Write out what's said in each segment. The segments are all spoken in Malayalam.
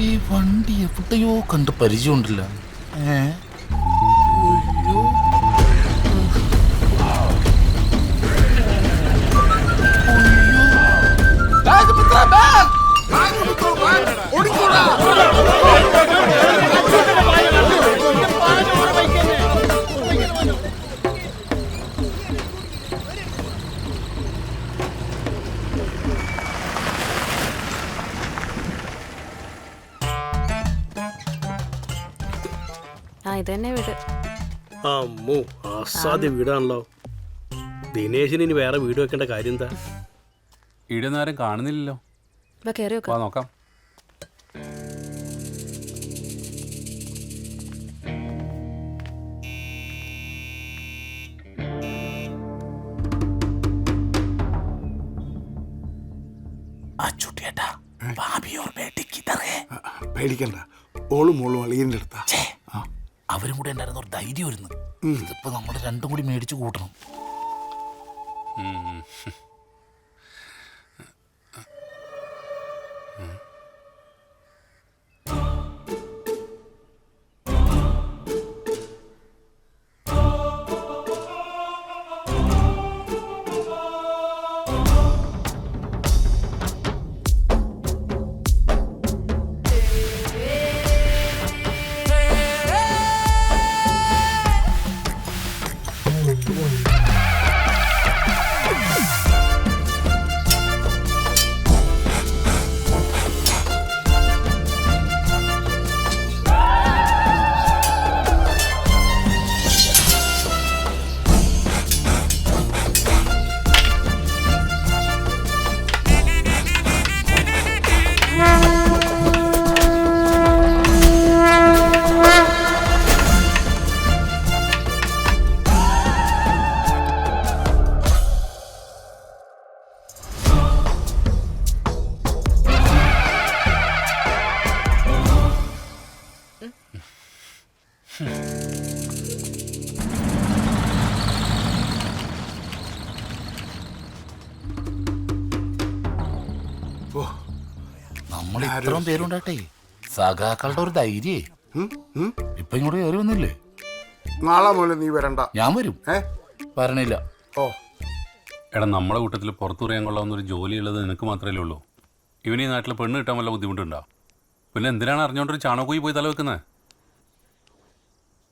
ഈ വണ്ടി എവിടെയോ കണ്ട് പരിചയമുണ്ടല്ലോ. ഏ? ഇത് തന്നെ വീട്. അമ്മോ അസാധ്യ വീടാണല്ലോ. ദിനേശിന് ഇനി വേറെ വീട് വെക്കേണ്ട കാര്യം എന്താ? ഇടുന്ന ആരും കാണുന്നില്ലല്ലോ. കയറി വാ നോക്കാം. ഹേ പേടിക്കണ്ട. ഓളും മോളും അളിയന്റെ അടുത്താ. അവരും കൂടെ ഉണ്ടായിരുന്ന ഒരു ധൈര്യം വരുന്നു ഇതിപ്പോ നമ്മൾ രണ്ടും കൂടി മേടിച്ചു കൂട്ടണം. ഇത്രയും പേരുണ്ടാട്ടെ? സഖാക്കളുടെ ഒരു ധൈര്യേ. ഇപ്പൊ ഇങ്ങോട്ട് കയറി വന്നില്ലേ? നാളെ മുതൽ നീ വരണ്ട. ഞാൻ വരും. ഏ? വരണില്ല ഓ. എടാ നമ്മളെ കൂട്ടത്തിൽ പുറത്തു പറയാൻ കൊള്ളാവുന്ന ഒരു ജോലി ഉള്ളത് നിനക്ക് മാത്രമേ ഉള്ളൂ. ഇവന് ഈ നാട്ടിൽ പെണ്ണ് കിട്ടാൻ വല്ല ബുദ്ധിമുട്ടുണ്ടോ? പിന്നെ എന്തിനാണ് അറിഞ്ഞോണ്ടൊരു ചാണകോയി പോയി തല വെക്കുന്നത്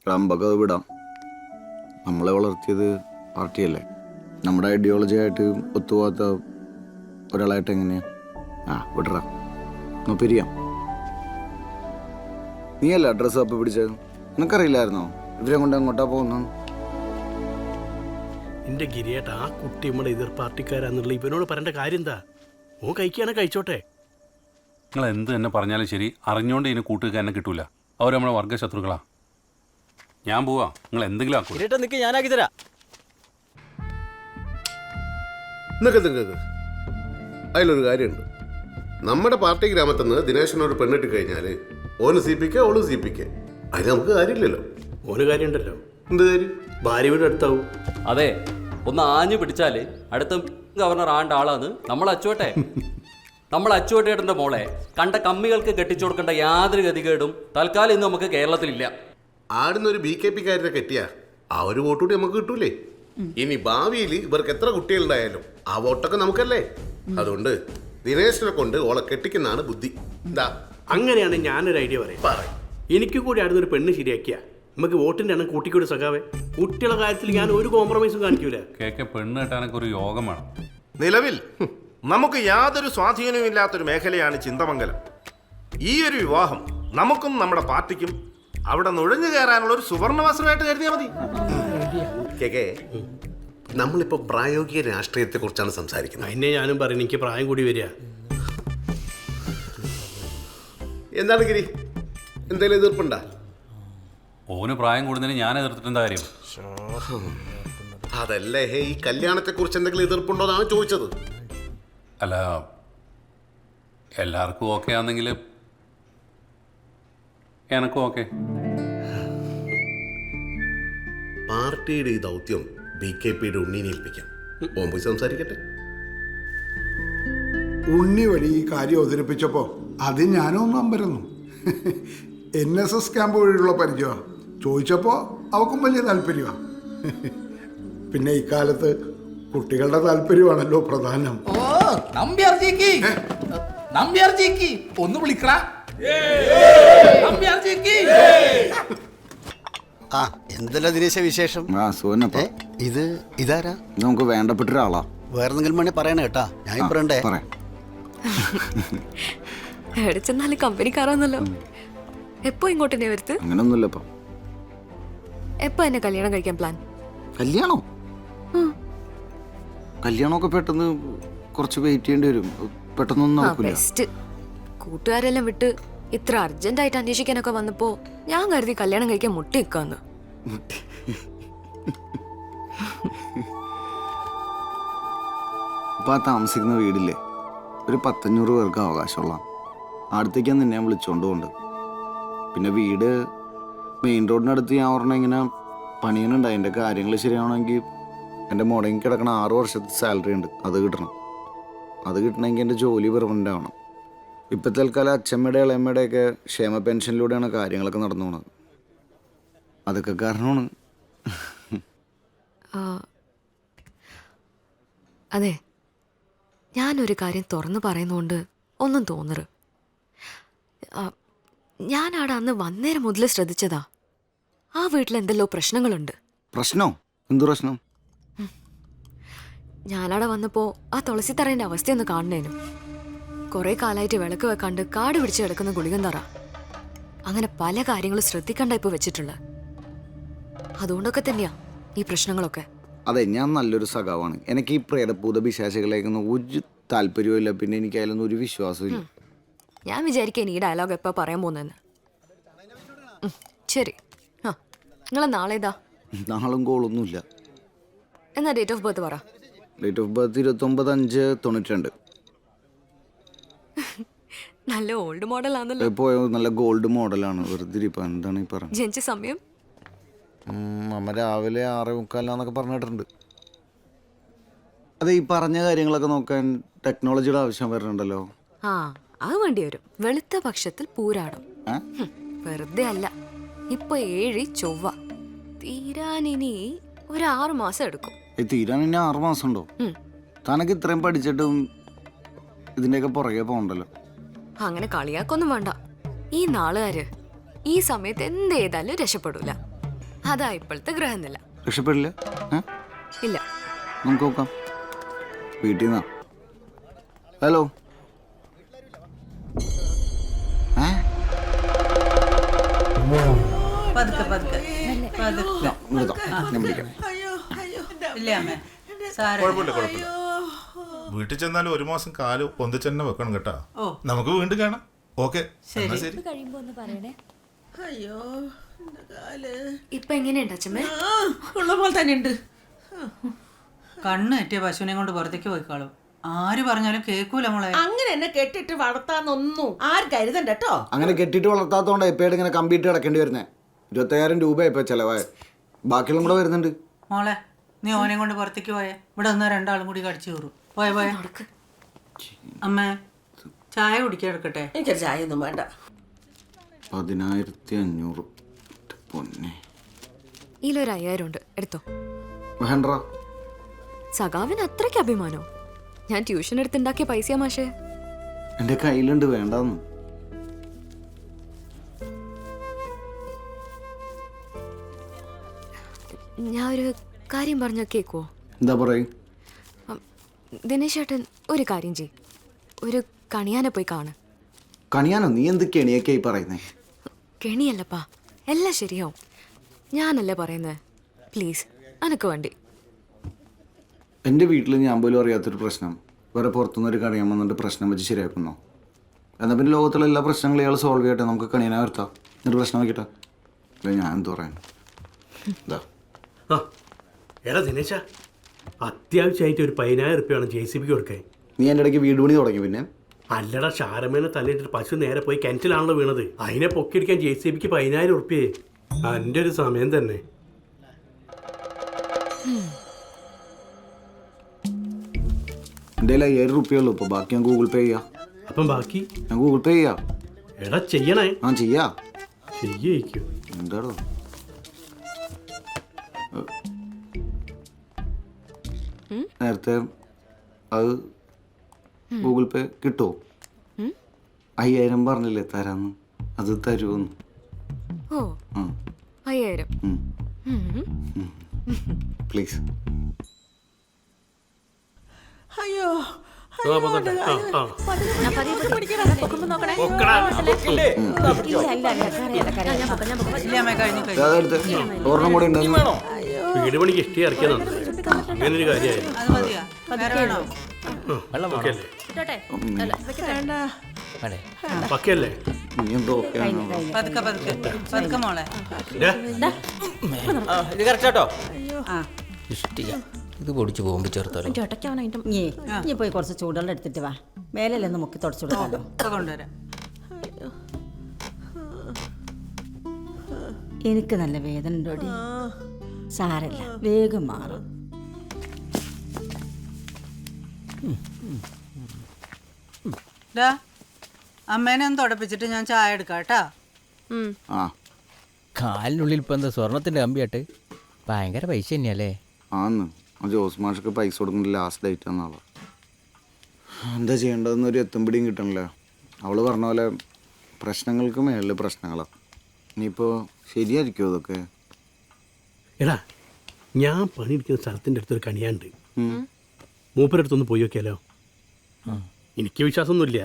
റമ്പൊക്കെ വിടാം. നമ്മളെ വളർത്തിയത് പാർട്ടിയല്ലേ? നമ്മുടെ ഐഡിയോളജി ആയിട്ട് ഒത്തുപോകാത്ത ഒരാളായിട്ട് എങ്ങനെയാ? ആ വിടറ പിരിയാം നീയല്ല അഡ്രസ്സ് അപ്പ് പിടിച്ചത്? നിനക്കറിയില്ലായിരുന്നോ? ഇവരെ കൊണ്ട് അങ്ങോട്ടാ പോകുന്നു എന്റെ ഗിരിയേട്ട ആ കുട്ടി നമ്മുടെ എതിർ പാർട്ടിക്കാരാന്നുള്ള ഇവനോട് പറയേണ്ട കാര്യം എന്താ? ഓ കഴിക്കുകയാണെ കഴിച്ചോട്ടെ. നിങ്ങൾ എന്ത് തന്നെ പറഞ്ഞാലും ശരി അറിഞ്ഞോണ്ട് ഇതിന് കൂട്ടുക എന്നെ കിട്ടൂല. അവർ നമ്മളെ വർഗശത്രുക്കളാ ഞാൻ പോവാ. നിങ്ങൾ എന്തെങ്കിലും ആക്കൂ. ഗിരിയേട്ട നിൽക്ക് ഞാനാക്കി തരാം. നിൽക്ക് നിൽക്ക് അതിലൊരു കാര്യമുണ്ട്. നമ്മുടെ പാർട്ടി ഗ്രാമത്തിൽ നിന്ന് ദിനേശനോട് പെണ്ണിട്ട് കഴിഞ്ഞാൽ ഓന് സി പിക്ക് ഓൾ സി പിക്ക് അതിന് നമുക്ക് കാര്യമില്ലല്ലോ. ഓന് കാര്യമുണ്ടല്ലോ. എന്ത് കാര്യം? ഭാര്യ വീട് അടുത്താവും. അതെ ഒന്ന് ആഞ്ഞു പിടിച്ചാൽ അടുത്ത ഗവർണർ ആണ്ട ആളാന്ന് നമ്മൾ അച്ചുവട്ടെ. നമ്മൾ അച്ചുവട്ടേട്ടന്റെ മോളെ കണ്ട കമ്മികൾക്ക് കെട്ടിച്ചു കൊടുക്കേണ്ട യാതൊരു ഗതികേടും തൽക്കാലം ഇന്ന് നമുക്ക് കേരളത്തിലില്ല. ആടുന്ന ഒരു ബി കെ പി കാരനെ കെട്ടിയാ ആ ഒരു വോട്ട് കൂടി നമുക്ക് കിട്ടൂലേ? ഇനി ഭാവിയിൽ ഇവർക്ക് എത്ര കുട്ടികളുണ്ടായാലും ആ വോട്ടൊക്കെ നമുക്കല്ലേ? അതുകൊണ്ട് ദിനേശനെ കൊണ്ട് ഓളെ കെട്ടിക്കുന്നതാണ് ബുദ്ധി. എന്താ അങ്ങനെയാണ് ഞാനൊരു ഐഡിയ പറയാം പറയും എനിക്ക് കൂടി അടുത്തൊരു ഒരു പെണ്ണ് ശരിയാക്കിയ. നമുക്ക് വോട്ടിന്റെ എണ്ണം കൂട്ടിക്കൂടി സഖാവേ. കുട്ടികളുടെ കാര്യത്തിൽ ഞാൻ ഒരു കോംപ്രമൈസും കാണിക്കൂല. കേക്ക് പെണ്ണ് കിട്ടാനൊക്കെ ഒരു യോഗമാണ് നിലവിൽ നമുക്ക് യാതൊരു സ്വാധീനവും ഇല്ലാത്തൊരു മേഖലയാണ് ചിന്തമംഗലം. ഈ ഒരു വിവാഹം നമുക്കും നമ്മുടെ പാർട്ടിക്കും അവിടെ നുഴഞ്ഞു കയറാനുള്ള ഒരു സുവർണവസരമായിട്ട് കരുതിയാൽ മതി. കേക്കേ നമ്മളിപ്പോ പ്രായോഗിക രാഷ്ട്രീയത്തെ കുറിച്ചാണ് സംസാരിക്കുന്നത് അതിനെ ഞാനും പറയുന്നത് എനിക്ക് പ്രായം കൂടി വരിക. എന്താണ് ഗിരി? എന്തെങ്കിലും എതിർപ്പുണ്ടാ? ഓന് പ്രായം കൂടുന്നതിന് ഞാൻ എതിർത്തിട്ടെന്താ കാര്യം? അതല്ലേ ഹേ ഈ കല്യാണത്തെ കുറിച്ച് എന്തെങ്കിലും എതിർപ്പുണ്ടോ എന്നാണ് ചോദിച്ചത്. അല്ല എല്ലാവർക്കും ഓക്കെ ആണെങ്കിൽ എനക്കും ഓക്കെ പാർട്ടിയുടെ ഈ ദൗത്യം ബി കെ പിയുടെ ഉണ്ണീനെ ഏൽപ്പിക്കാം ഓൻ പോയി സംസാരിക്കട്ടെ. ഉണ്ണി വഴി ഈ കാര്യം അവതരിപ്പിച്ചപ്പോ അത് ഞാനും അമ്പരുന്നു. എൻ എസ് എസ് ക്യാമ്പ് വഴിയുള്ള പരിചയമാണ് ചോദിച്ചപ്പോൾ അവക്കും വലിയ താല്പര്യമാണ് പിന്നെ ഇക്കാലത്ത് കുട്ടികളുടെ താല്പര്യമാണല്ലോ പ്രധാനം. ഓ നമ്പ്യാർജിക്ക് നമ്പ്യാർജിക്ക് ഒന്ന് വിളിക്കടാ. നമ്പ്യാർജിക്ക് ആ എന്തല്ല ദിനേശ വിശേഷം? ആ സുവനപ്പ ഇത് ഇതാരാ? നമുക്ക് വേണ്ടപ്പെട്ട ഒരാളാ വേറെ എന്തെങ്കിലും വേണേ പറയണേ കേട്ടാ. ഞാൻ ഇപ്പറണ്ടേ എവിടെ ചെന്നാലും കമ്പനിക്കാരാന്നല്ലോ എപ്പോ ഇങ്ങോട്ട് തന്നെ വരുത്ത്? അങ്ങനൊന്നുമില്ല ഇപ്പം. എപ്പോ എന്നെ കല്യാണം കഴിക്കാൻ പ്ലാൻ കല്യാണോ? കല്യാണമൊക്കെ പെട്ടെന്ന് കുറച്ച് വെയിറ്റ് ചെയ്യേണ്ടി വരും. പെട്ടെന്നൊന്നും നടക്കില്ല കൂട്ടുകാരെല്ലാം വിട്ട് ഇത്ര അർജന്റ് ആയിട്ട് അന്വേഷിക്കാനൊക്കെ വന്നപ്പോ ഞാൻ കരുതി കല്യാണം കഴിക്കാൻ മുട്ടി ഇക്കാന്ന് ഇപ്പം ആ താമസിക്കുന്ന വീടില്ലേ? ഒരു പത്തഞ്ഞൂറ് പേർക്ക് അവകാശമുള്ള. അടുത്തേക്കാണ് നിന്നെ ഞാൻ വിളിച്ചോണ്ട് പോകുന്നത് പിന്നെ വീട് മെയിൻ റോഡിനടുത്ത് ഞാൻ പറഞ്ഞ ഇങ്ങനെ പണിയണുണ്ട് അതിന്റെ കാര്യങ്ങൾ ശരിയാവണമെങ്കിൽ എന്റെ മുടങ്ങി കിടക്കണ ആറ് വർഷത്തെ സാലറി ഉണ്ട്. അത് കിട്ടണം. അത് കിട്ടണമെങ്കിൽ എന്റെ ജോലി പെർമനന്റ് ആവണം. ഇപ്പം തൽക്കാലം അച്ഛമ്മയുടെ ഇളയമ്മയുടെയൊക്കെ ക്ഷേമ പെൻഷനിലൂടെയാണ് കാര്യങ്ങളൊക്കെ നടന്നു പോണത്. അതൊക്കെ കാരണമാണ്. ആ, അതെ. ഞാനൊരു കാര്യം തുറന്നു പറയുന്നതുകൊണ്ട് ഒന്നും തോന്നറ് ആ, ഞാനാടെ അന്ന് വന്നേരം മുതൽ ശ്രദ്ധിച്ചതാ. ആ വീട്ടിൽ എന്തെല്ലോ പ്രശ്നങ്ങളുണ്ട്. പ്രശ്നോ? എന്തു പ്രശ്നം? ഞാനവിടെ വന്നപ്പോൾ ആ തുളസിത്തറേന്റെ അവസ്ഥയൊന്ന് കാണണേനു. കുറെ കാലായിട്ട് വിളക്ക് വെക്കാണ്ട് കാട് പിടിച്ച് കിടക്കുന്ന ഗുളികൻ തറ അങ്ങനെ പല കാര്യങ്ങളും ശ്രദ്ധിക്കണ്ട ഇപ്പൊ വെച്ചിട്ടുള്ള. അതുകൊണ്ടൊക്കെ തന്നെയാ ഈ പ്രശ്നങ്ങളൊക്കെ. അതെ ഞാൻ നല്ലൊരു സഖാവാണ്. എനിക്ക് ഈ പ്രേതഭൂത പിശാചികളേക്കൊന്നും ഒരു താല്പര്യവും ഇല്ല പിന്നെ എനിക്ക് അതിലൊന്നും ഒരു വിശ്വാസവും ഇല്ല ഞാൻ വിചാരിക്കാൻ ഈ ഡയലോഗ് എപ്പോ പറയാൻ പോകുന്നെന്ന് ഉം, ശരി. ആ നിങ്ങളെ നാളെ ഇതാ. നാളും കോളൊന്നുമില്ല. എന്നാ ഡേറ്റ് ഓഫ് ബർത്ത് പറ. ഡേറ്റ് ഓഫ് ബർത്ത് ഇരുപത്തൊമ്പത് അഞ്ച് തൊണ്ണൂറ്റി രണ്ട് നല്ല ഓൾഡ് മോഡൽ ആണല്ലോ. പോയ നല്ല ഗോൾഡ് മോഡലാണ് വെറുതെ ഇരിപ്പം. എന്താണ് ഈ പറഞ്ഞത് ജനിച്ച സമയം? ഉം, അമ്മ രാവിലെ ആറേ മുക്കാലാന്നൊക്കെ പറഞ്ഞിട്ടുണ്ട്. അതെ ഈ പറഞ്ഞ കാര്യങ്ങളൊക്കെ നോക്കാൻ ടെക്നോളജിയുടെ ആവശ്യം വരുന്നുണ്ടല്ലോ. ആ അത് വേണ്ടി വരും. വെളുത്ത പക്ഷത്തിൽ പൂരാടും. ഏ? ഹും, വെറുതെ അല്ല. ഇപ്പൊ ഏഴി ചൊവ്വ. തീരാനിനി ഒരു ആറു മാസം എടുക്കും. ഈ തീരാൻ ഇനി ആറ് മാസം ഉണ്ടോ ഉം. തനക്ക് ഇത്രയും പഠിച്ചിട്ടും ഇതിന്റെയൊക്കെ പുറകെ പോകണ്ടല്ലോ. അങ്ങനെ കളിയാക്കൊന്നും വേണ്ട. ഈ നാളുകാര് ഈ സമയത്ത് എന്ത് ചെയ്താലും രക്ഷപ്പെടൂല. അതാ ഇപ്പോഴത്തെ ഗ്രഹനില. രക്ഷപ്പെടില്ല? ഇല്ല. നമുക്ക് നോക്കാം. വീട്ടിൽ നിന്നാ. ഹലോ? പതുക്കെ പതുക്കെ പതുക്കെ. ഞാൻ വിളിക്കാം. ഇല്ല അമ്മേ. വീട്ടിൽ ചെന്നാൽ ഒരു മാസം കാൽ പൊന്തിച്ചെന്നെ വെക്കണം കേട്ടാ. നമുക്ക് വീണ്ടും കാണാം. ഓക്കെ. ശരി. ശരി. അയ്യോ ഇപ്പൊ എങ്ങനെയുണ്ട് അച്ഛമ്മേ? ഉള്ള പോലെ തന്നെ ഉണ്ട്. കണ്ണ് എറ്റിയ പശുവിനെ കൊണ്ട് പുറത്തേക്ക് പോയിക്കാളും. ആര് പറഞ്ഞാലും കേൾക്കൂല മോളെ. അങ്ങനെ എന്നെ കെട്ടിട്ട് വളർത്താന്നൊന്നും ആര് കരുതണ്ട കേട്ടോ. അങ്ങനെ കെട്ടിട്ട് വളർത്താത്തോണ്ട് എപ്പോഴും ഇങ്ങനെ കമ്പ്യൂട്ടർ കിടക്കേണ്ടി വരുന്നേ? ഇരുപത്തയ്യായിരം രൂപ ഇപ്പൊ ചെലവായ ബാക്കിയുള്ള കൂടെ വരുന്നുണ്ട്. മോളെ നീ ഓനെ കൊണ്ട് പുറത്തേക്ക് പോയേ. ഇവിടെ ഒന്ന് രണ്ടാളും കൂടി കടിച്ചു കയറും. പോയ പോയ. അമ്മ ചായ കുടിക്കാൻ എടുക്കട്ടെ? എനിക്കൊരു ചായ ഒന്നും വേണ്ട. പതിനായിരത്തി അഞ്ഞൂറ് പൊന്നെ. ഇതിലൊരു അയ്യായിരം ഉണ്ട് എടുത്തോ. വേണ്ട സഖാവിന് അത്രയ്ക്ക് അഭിമാനോ? ഞാൻ ട്യൂഷൻ എടുത്തുണ്ടാക്കിയ പൈസയാ മാഷേ. എന്റെ കയ്യിലുണ്ട് വേണ്ടെന്ന്. ഞാൻ ഒരു കാര്യം പറഞ്ഞ കേക്കോ എന്താ പറയും? ദിനേശ് ഏട്ടൻ ഒരു കാര്യം ചെയ് ഒരു കണിയാനെ പോയി കാണ്. കണിയാനോ? നീ എന്ത് കെണിയൊക്കെ ഈ പറയുന്നേ? കെണിയല്ലപ്പാ. എല്ലാം ശരിയാവും. ഞാനല്ലേ പറയുന്നത് പ്ലീസ് അനക്ക് വേണ്ടി. എന്റെ വീട്ടിൽ ഞാൻ പോലും അറിയാത്തൊരു പ്രശ്നം. വേറെ പുറത്തുനിന്ന് ഒരു കണിയാൻ വന്നിട്ട് പ്രശ്നം വെച്ച് ശരിയാക്കുന്നോ. എന്നാൽ പിന്നെ ലോകത്തുള്ള എല്ലാ പ്രശ്നങ്ങളും ഇയാൾ സോൾവ് ചെയ്യട്ടെ. നമുക്ക് കണിയനെ വരുത്താം. എന്നിട്ട് പ്രശ്നം നോക്കിയിട്ടാ. അല്ല ഞാൻ എന്ത് പറയാൻ? എടാ ദിനേശ. അത്യാവശ്യമായിട്ട് ഒരു പതിനായിരം റുപ്യ വേണം ജെ സി ബിക്ക് കൊടുക്കാൻ. നീ എന്റെ ഇടയ്ക്ക് വീട് പണി തുടങ്ങി പിന്നെ? അല്ലടാ ഷാരമേനെ തല്ലിട്ടിട്ട് പശു നേരെ പോയി കിണറ്റിലാണല്ലോ വീണത്. അതിനെ പൊക്കിയടിക്കാൻ ജെ സി ബിക്ക് പതിനായിരം ഉറുപ്പ്യേ എന്റെ ഒരു സമയം തന്നെ. എന്റെ അയ്യായിരം റുപ്യ ഉള്ളൂ. ഇപ്പോൾ ബാക്കി ഞാൻ ഗൂഗിൾ പേ ചെയ്യാം. അപ്പം ബാക്കി? ഞാൻ ഗൂഗിൾ പേ ചെയ്യാം. എടാ ചെയ്യണേ. ആ ചെയ്യാ. ചെയ്യിക്കും. എന്താടോ? നേരത്തെ അത് ഗൂഗിൾ പേ കിട്ടുമോ അയ്യായിരം പറഞ്ഞില്ലേ തരാന്ന്? അത് തരുമെന്ന് ഓ. അയ്യായിരം. പ്ലീസ്. അയ്യോ. വീട് പണിക്ക് ഇഷ്ടം ഇറക്കിയതാണ്. അങ്ങനെ ഒരു കാര്യമായിരുന്നു അത് മതിയാ? വേറെ വേണോ? പക്കല്ലേ നീ എന്തോ ഓക്കെ ആണോ? പതുക്കെ പതുക്കെ. പതുക്കെ മോളെ. ഇത് കറക്റ്റാട്ടോ ആ. ഇഷ്ടിക. ഇത് പൊടിച്ച് പോകുമ്പോ ചേർത്തോലോ? നീ നീ പോയി കുറച്ച് ചൂടുവെള്ളം എടുത്തിട്ട് വാ. മേലല്ലേ മുക്കി തുടച്ചു കൊടുക്കാലോ. ഇപ്പൊ കൊണ്ടുവരാം. എനിക്ക് നല്ല വേദന ഉണ്ടോടി സാരല്ല വേഗം മാറും. അമ്മേനെ ഒന്ന് തുടപ്പിച്ചിട്ട് ഞാൻ ചായ എടുക്കാം കേട്ടാ ആ. കാലിനുള്ളിൽ ഇപ്പൊ എന്താ സ്വർണത്തിന്റെ കമ്പിയാട്ട്? ഭയങ്കര പൈസ തന്നെയല്ലേ? ആന്ന്. ആ ജോസ് മാഷൊക്കെ പൈസ കൊടുക്കുന്ന ലാസ്റ്റ് ഡേറ്റ് എന്നാളോ എന്താ ചെയ്യേണ്ടതെന്ന് ഒരു എത്തും പിടിയും കിട്ടണില്ല. അവൾ പറഞ്ഞ പോലെ പ്രശ്നങ്ങൾക്ക് മേളിൽ പ്രശ്നങ്ങളാണ് ഇനിയിപ്പോൾ ശരിയായിരിക്കുമോ അതൊക്കെ എടാ ഞാൻ പണിയെടുക്കുന്ന സ്ഥലത്തിന്റെ അടുത്തൊരു കണിയാണ്ട് മൂപ്പരടുത്തൊന്ന് പോയി നോക്കിയാലോ? എനിക്ക് വിശ്വാസമൊന്നുമില്ല.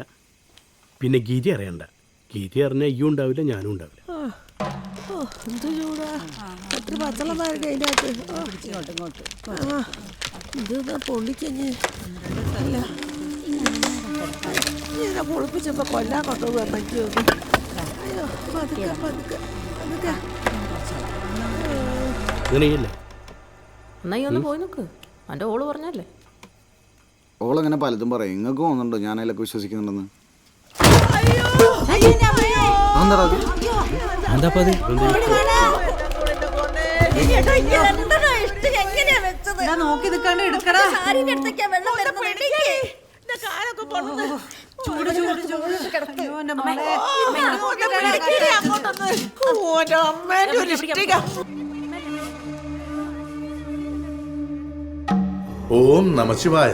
പിന്നെ ഗീതി അറിയണ്ട. ഗീതി അറിഞ്ഞാൽ ഈ ഉണ്ടാവില്ല ഞാനും ഉണ്ടാവില്ല. എന്ത് ചൂടാ. എത്ര പച്ചളം അതിനകത്ത്. ഇങ്ങോട്ട് ഇങ്ങോട്ട് ഇത് പൊള്ളിക്കഞ്ഞ് അല്ല ഇങ്ങനെ പൊളിപ്പിച്ചപ്പോ കൊല്ലാൻ കൊണ്ടുപോകാൻ പറ്റുമോ അയ്യോ പതുക്കെ പതുക്കെ പതുക്കെ. അങ്ങനെയല്ലേ? എന്നാ ഈ ഒന്ന് പോയി നോക്ക്. എന്റെ ഓൾ പറഞ്ഞല്ലേ ഓളങ്ങനെ പലതും പറയും. നിങ്ങൾക്ക് തോന്നുന്നുണ്ടോ ഞാൻ അതിലൊക്കെ വിശ്വസിക്കുന്നുണ്ടെന്ന്? അതെന്താടാ അത്? എന്താ അത്? ഡാ നോക്കി നിൽക്കാണ്ട് എടുക്കടാ. ചൂട് ചൂട് ചൂട് അയ്യോ, എന്റെ മോളെ. ഓം നമശിവായ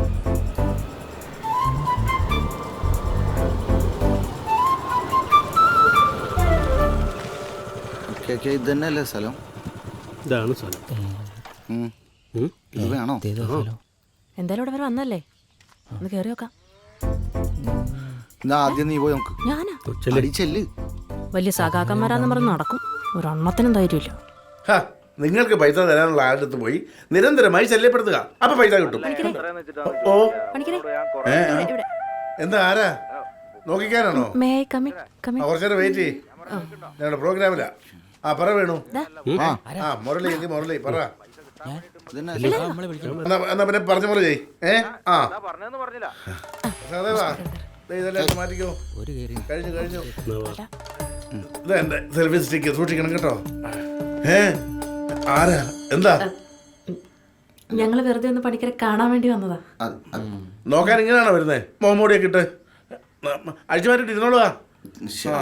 ഓക്കെ ഓക്കെ ഇത് തന്നെയല്ലേ സ്ഥലം? ഇതാണ് സ്ഥലം. ഉം. ഉം? ഇത് വേണോ? എന്തായാലും ഇവിടെ വരെ വന്നല്ലേ? ഒന്ന് കയറി നോക്കാം. എന്നാ ആദ്യം നീ പോയി നമുക്ക് ഞാനാ? ചെല്ല്. വലിയ സഖാക്കന്മാരാന്ന് പറഞ്ഞ് നടക്കും. ഒരെണ്ണത്തിനും ധൈര്യമില്ല. ഹ, നിങ്ങൾക്ക് പൈസ തരാനുള്ള ആളുടെ അടുത്ത് പോയി നിരന്തരമായി ശല്യപ്പെടുത്തുക. അപ്പൊ പൈസ കിട്ടും. ഓ. പണിക്കരെ. ഏ, ആ. എന്താ ആരാ? നോക്കിക്കാനാണോ? മേ കമ്മി കമ്മി ആ, കുറച്ചേരം വെയിറ്റ് ചെയ്യ്. ഞങ്ങളുടെ പ്രോഗ്രാമിലാ ആ പറ വേണു. ആ മുരളി എങ്കിൽ മുരളി പറ. എന്നാ എന്നാ പിന്നെ പറഞ്ഞ പോലെ ചെയ് ഏ? ആ. സഹദേവാ, ദേ ഇതെല്ലാം മാറ്റിക്കോ. കഴിഞ്ഞു കഴിഞ്ഞു. ഇത് എന്റെ സെൽഫി സ്റ്റിക്ക് സൂക്ഷിക്കണം കേട്ടോ. ഏ? ആരാ? എന്താ? ഞങ്ങൾ വെറുതെ ഒന്ന് പണിക്കരെ കാണാൻ വേണ്ടി വന്നതാ. നോക്കാൻ ഇങ്ങനെയാണോ വരുന്നേ? മോമോടിയൊക്കെ ഇട്ട്. അഴിച്ചു മാറ്റിട്ട് ഇരുന്നോളൂ. ആ.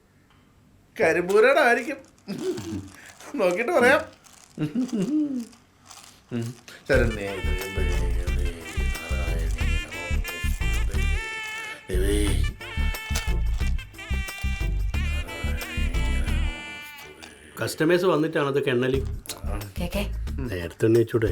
കരിമ്പൂരയുടെ ആയിരിക്കും നോക്കിയിട്ട് പറയാം. ശരണ്യേ കസ്റ്റമേഴ്സ് വന്നിട്ടാണ് അതൊക്കെ എണ്ണലി നേരത്തെ എണ്ണയിച്ചൂടെ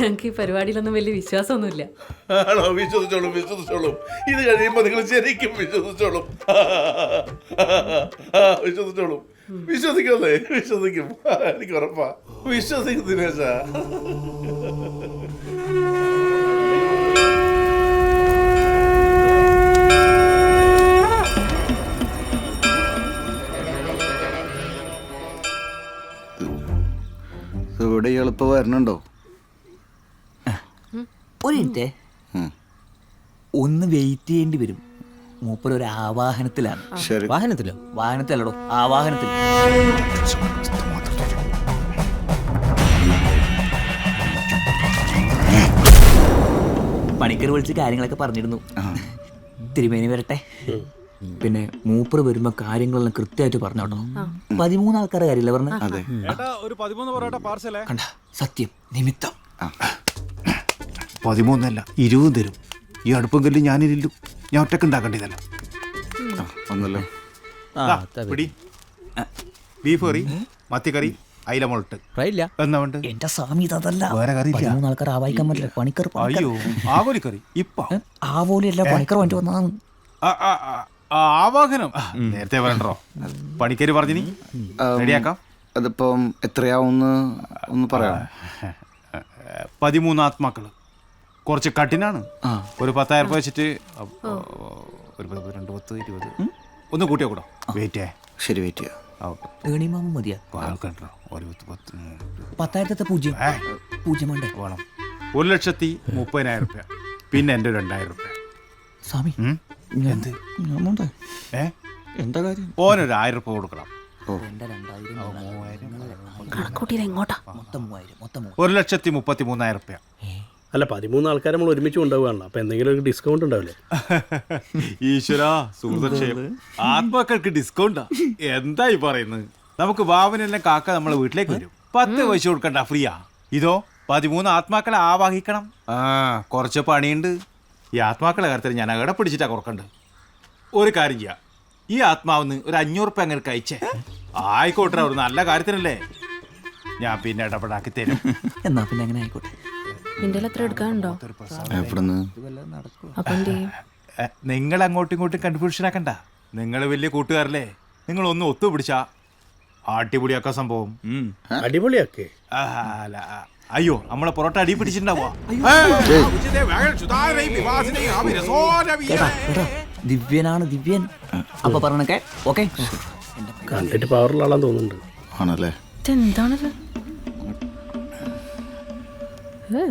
ഞങ്ങൾക്ക് ഈ പരിപാടിയിലൊന്നും വലിയ വിശ്വാസമൊന്നുമില്ല. ആണോ? വിശ്വസിച്ചോളൂ വിശ്വസിച്ചോളും. ഇത് കഴിയുമ്പോൾ നിങ്ങൾ ശരിക്കും വിശ്വസിച്ചോളും. വിശ്വസിച്ചോളൂ. വിശ്വസിക്കല്ലേ വിശ്വസിക്കും. എനിക്ക് ഉറപ്പാ. വിശ്വസിക്കും ദിനേശ. ഇവിടെ എളുപ്പം വരണുണ്ടോ? ഒരു മിനിറ്റ് ഒന്ന് വെയിറ്റ് ചെയ്യേണ്ടി വരും. മൂപ്പർ ഒരു ആവാഹനത്തിലാണ്. ശരി. വാഹനത്തിലോ? വാഹനത്തിലോ ആവാഹനത്തിൽ. പണിക്കർ വിളിച്ച് കാര്യങ്ങളൊക്കെ പറഞ്ഞിരുന്നു. തിരുമേനി വരട്ടെ. പിന്നെ മൂപ്പർ വരുമ്പോ കാര്യങ്ങളെല്ലാം കൃത്യമായിട്ട് പറഞ്ഞോട്ടോ പതിമൂന്ന് ആൾക്കാരുടെ കാര്യമില്ല പറഞ്ഞ സത്യം നിമിത്തം. പതിമൂന്നല്ല ഇരുപതും തരും ഈ അടുപ്പം കല്ല് ഞാനിരില്ലു ഞാൻ ഒറ്റയ്ക്ക് ഉണ്ടാക്കേണ്ടതല്ല. ഒന്നല്ലോ? പിടി. ബീഫ് കറി മത്തിക്കറി അയില മുളട്ട്. എന്റെ സ്വാമി ഇതല്ല വേറെ കറി ഇല്ല പതിമൂന്ന് ആൾക്കാർ ആവാഹിക്കാൻ പറ്റില്ല. പണിക്കർ പണിക്കർ. അയ്യോ ഇപ്പൊ. പണിക്കർ വണ്ടി വന്നതാണ്. ആവാഹനം. നേരത്തെ പറയണ്ടോ? പണിക്കര് പറഞ്ഞിനി. റെഡിയാക്കാം. അതിപ്പം എത്രയാവുമെന്ന് ഒന്ന് പറയാം പതിമൂന്ന് ആത്മാക്കൾ. കുറച്ച് കഠിനാണ്. ഒരു പത്തായിരം രൂപ വെച്ചിട്ട് ഒരു പത്ത് രണ്ട് പത്ത് ഇരുപത്. ഒന്ന് കൂട്ടിയോ കൂടോ വെയിറ്റ് ശരി വെയിറ്റ് ചെയ്യാം. ഏണിമാമ മതിയാ? ആൾക്കുണ്ടോ ഒരു പത്ത് പത്ത് ഉം. പത്തായിരത്തെ പൂജ്യം. പൂജ്യം വേണ്ടേ? വേണം. ഒരു ലക്ഷത്തി മുപ്പതിനായിരം രൂപ പിന്നെ എന്റെ രണ്ടായിരം രൂപ സ്വാമി എന്ത്? ഏ? എന്താ കാര്യം? ഓനൊരു ആയിരം രൂപ കൊടുക്കണം. എന്റെ ഒരു ലക്ഷത്തി മുപ്പത്തി മൂന്നായിരം റുപ്യ. അല്ല പതിമൂന്ന് ആൾക്കാർ നമ്മൾ ഒരുമിച്ച് കൊണ്ടുപോകാണല്ലോ അപ്പൊ എന്തെങ്കിലും ഒരു ഡിസ്കൗണ്ട് ഉണ്ടാവില്ലേ? ഈശ്വര ആത്മാക്കൾക്ക് ഡിസ്കൗണ്ടാ എന്തായി പറയുന്നത്? നമുക്ക് വാവനെല്ലാം കാക്ക നമ്മളെ വീട്ടിലേക്ക് വരും. പത്ത് പൈസ കൊടുക്കണ്ട ഫ്രീയാ. ഇതോ പതിമൂന്ന് ആത്മാക്കളെ ആവാഹിക്കണം. ആ കുറച്ച് പണിയുണ്ട്. ഈ ആത്മാക്കളെ കാര്യത്തിൽ ഞാൻ അകടെ പിടിച്ചിട്ടാ കുറക്കണ്ട് ഒരു കാര്യം ചെയ്യാം. ഈ ആത്മാവിന്ന് ഒരു അഞ്ഞൂറ് റുപ്യ അങ്ങനെ കഴിച്ചേ. ആയിക്കോട്ടെ ഒരു നല്ല കാര്യത്തിനല്ലേ. ഞാൻ പിന്നെ ഇടപെടാക്കി തരും. എന്നാ പിന്നെ അങ്ങനെ ആയിക്കോട്ടെ. നിന്റെ എത്ര എടുക്കാനുണ്ടോ? എവിടുന്ന്? അപ്പൊ എന്ത് ചെയ്യും? നിങ്ങൾ അങ്ങോട്ടും ഇങ്ങോട്ടും കൺഫ്യൂഷൻ ആക്കണ്ട. നിങ്ങൾ വലിയ കൂട്ടുകാരല്ലേ? നിങ്ങൾ ഒന്ന് ഒത്തുപിടിച്ചാ അടിപൊളിയാക്ക സംഭവം. അടിപൊളിയാക്കേ. അല്ല, അയ്യോ നമ്മളെ പൊറോട്ട അടി പിടിച്ചിട്ടുണ്ടാവോ ദിവ്യനാണ് ദിവ്യൻ. അപ്പൊ പറഞ്ഞൊക്കെ ഓക്കെ? കണ്ടിട്ട് പവറുള്ള ആളാന്ന് തോന്നുന്നുണ്ട്. ആണല്ലേ? ഇതെന്താണത്? ഏ.